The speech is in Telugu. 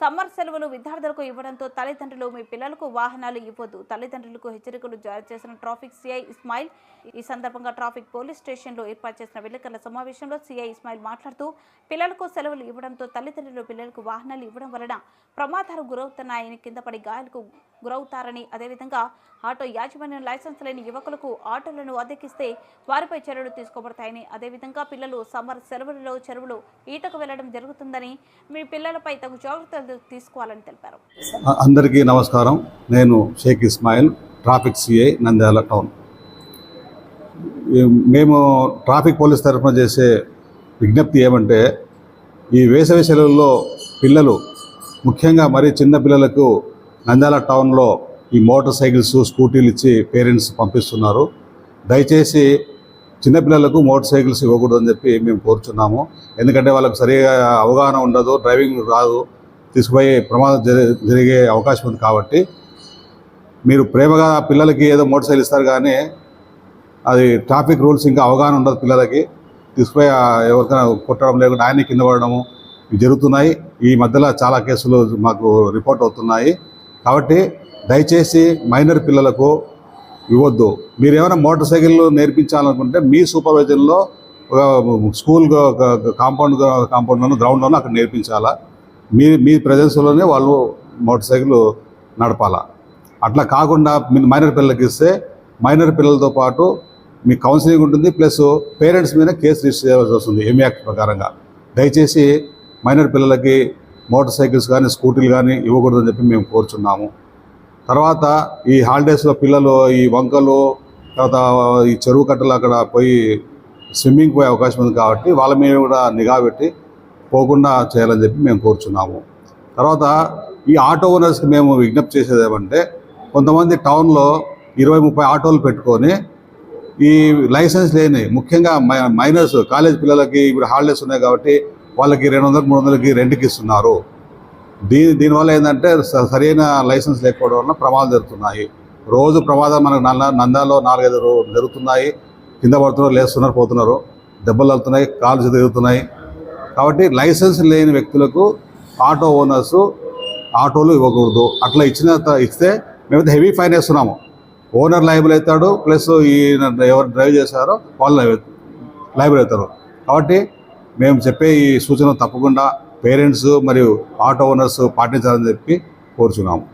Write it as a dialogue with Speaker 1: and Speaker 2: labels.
Speaker 1: సమ్మర్ సెలవులు విద్యార్థులకు ఇవ్వడంతో తల్లిదండ్రులు మీ పిల్లలకు వాహనాలు ఇవ్వద్దు. తల్లిదండ్రులకు హెచ్చరికలు జారీ చేసిన ట్రాఫిక్ సిఐ ఇస్మాయిల్ ఈ సందర్భంగా ట్రాఫిక్ పోలీస్ స్టేషన్లో ఏర్పాటు చేసిన విలేకరుల సమావేశంలో సిఐ ఇస్మాయిల్ మాట్లాడుతూ పిల్లలకు సెలవులు ఇవ్వడంతో తల్లిదండ్రులు పిల్లలకు వాహనాలు ఇవ్వడం వలన ప్రమాదాలు గురవుతున్నాయని కింద పడి గాయాలకు గురవుతారని అదేవిధంగా ఆటో యాజమాన్యం లైసెన్స్ లేని యువకులకు ఆటోలను అద్దెకిస్తే వారిపై చర్యలు తీసుకోబడతాయని అదేవిధంగా పిల్లలు సమ్మర్ సెలవులలో చెరువులు ఈటకు వెళ్ళడం జరుగుతుందని మీ పిల్లలపై తగు జాగ్రత్తలు తీసుకోవాలని తెలిపారు.
Speaker 2: అందరికీ నమస్కారం. నేను Shaik Ismail traffic CI Nandyal town. మేము ట్రాఫిక్ పోలీస్ తరఫున చేసే విజ్ఞప్తి ఏమంటే ఈ వేసవి సెలవుల్లో పిల్లలు ముఖ్యంగా మరీ చిన్న పిల్లలకు నంద్యాల టౌన్లో ఈ మోటార్ సైకిల్స్ స్కూటీలు ఇచ్చి పేరెంట్స్ పంపిస్తున్నారు. దయచేసి చిన్నపిల్లలకు మోటార్ సైకిల్స్ ఇవ్వకూడదని చెప్పి మేము కోరుచున్నాము. ఎందుకంటే వాళ్ళకి సరిగా అవగాహన ఉండదు డ్రైవింగ్ రాదు. తీసుకుపోయి ప్రమాదం జరిగే అవకాశం ఉంది కాబట్టి మీరు ప్రేమగా పిల్లలకి ఏదో మోటార్ సైకిల్ ఇస్తారు కానీ అది ట్రాఫిక్ రూల్స్ ఇంకా అవగాహన ఉండదు పిల్లలకి. తీసుకుపోయి ఎవరికైనా కొట్టడం లేకుండా ఆయన కింద పడడము ఇవి జరుగుతున్నాయి. ఈ మధ్యలో చాలా కేసులు మాకు రిపోర్ట్ అవుతున్నాయి. కాబట్టి దయచేసి మైనర్ పిల్లలకు ఇవ్వద్దు. మీరు ఏమైనా మోటార్ సైకిల్ నేర్పించాలనుకుంటే మీ సూపర్వైజన్లో ఒక స్కూల్ కాంపౌండ్ కాంపౌండ్లోనూ గ్రౌండ్లోనూ అక్కడ నేర్పించాలా? మీ మీ ప్రజెన్స్లోనే వాళ్ళు మోటార్ సైకిల్ నడపాలా? అట్లా కాకుండా మైనర్ పిల్లలకి ఇస్తే మైనర్ పిల్లలతో పాటు మీ కౌన్సిలింగ్ ఉంటుంది ప్లస్ పేరెంట్స్ మీద కేసు రిజిస్టర్ చేయాల్సి వస్తుంది ఏమి యాక్ట్ ప్రకారంగా. దయచేసి మైనర్ పిల్లలకి మోటార్ సైకిల్స్ కానీ స్కూటీలు కానీ ఇవ్వకూడదని చెప్పి మేము కోరుచున్నాము. తర్వాత ఈ హాలిడేస్లో పిల్లలు ఈ వంకలు తర్వాత ఈ చెరువు కట్టలు అక్కడ పోయి స్విమ్మింగ్ పోయే అవకాశం ఉంది కాబట్టి వాళ్ళ మీద కూడా నిఘా పెట్టి పోకుండా చేయాలని చెప్పి మేము కోరుచున్నాము. తర్వాత ఈ ఆటో ఓనర్స్కి మేము విజ్ఞప్తి చేసేది ఏమంటే కొంతమంది టౌన్లో ఇరవై ముప్పై ఆటోలు పెట్టుకొని ఈ లైసెన్స్ లేని ముఖ్యంగా మై- మైనర్స్ కాలేజ్ పిల్లలకి ఇప్పుడు హాలిడేస్ ఉన్నాయి కాబట్టి వాళ్ళకి రెండు వందలకు మూడు వందలకి రెంట్కి ఇస్తున్నారు. దీని దీనివల్ల ఏంటంటే స- సరైన లైసెన్స్ లేకపోవడం వల్ల ప్రమాదాలు జరుగుతున్నాయి. రోజు ప్రమాదాలు మనకు నల్ల నందాలో నాలుగైదు రో- జరుగుతున్నాయి. కింద పడుతున్నారు లేస్తున్నారు పోతున్నారు. దెబ్బలు వెళ్తున్నాయి కాలు తిరుగుతున్నాయి. కాబట్టి లైసెన్స్ లేని వ్యక్తులకు ఆటో ఓనర్స్ ఆటోలు ఇవ్వకూడదు. అట్లా ఇచ్చిన ఇస్తే మేమైతే హెవీ ఫైన్ వేస్తున్నాము. ఓనర్ లైబుల్ అవుతాడు ప్లస్ ఈ ఎవరు డ్రైవ్ చేశారో వాళ్ళు లైబుల్ అవుతారు కాబట్టి మేము చెప్పే ఈ సూచన తప్పకుండా పేరెంట్స్ మరియు ఆటో ఓనర్స్ పాటించాలని చెప్పి కోరుచున్నాము.